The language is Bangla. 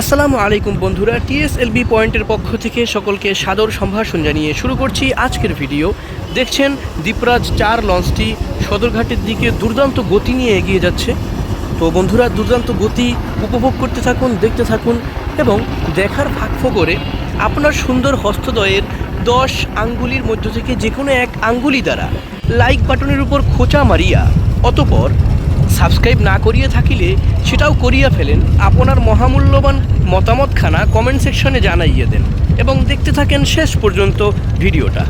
আসসালামু আলাইকুম বন্ধুরা, টিএসএলবি পয়েন্টের পক্ষ থেকে সকলকে সাদর সম্ভাষণ জানিয়ে শুরু করছি আজকের ভিডিও। দেখছেন, দীপরাজ চার লঞ্চটি সদরঘাটের দিকে দুর্দান্ত গতি নিয়ে এগিয়ে যাচ্ছে। তো বন্ধুরা, দুর্দান্ত গতি উপভোগ করতে থাকুন, দেখতে থাকুন এবং দেখার ফাঁক করে আপনার সুন্দর হস্তদয়ের দশ আঙ্গুলির মধ্য থেকে যে কোনো এক আঙ্গুলি দ্বারা লাইক বাটনের উপর খোঁচা মারিয়া, অতপর সাবস্ক্রাইব না করিয়ে থাকিলে সেটাও করিয়া ফেলেন। আপনার মহামূল্যবান মতামতখানা কমেন্ট সেকশনে জানাইয়ে দেন এবং দেখতে থাকেন শেষ পর্যন্ত ভিডিওটা।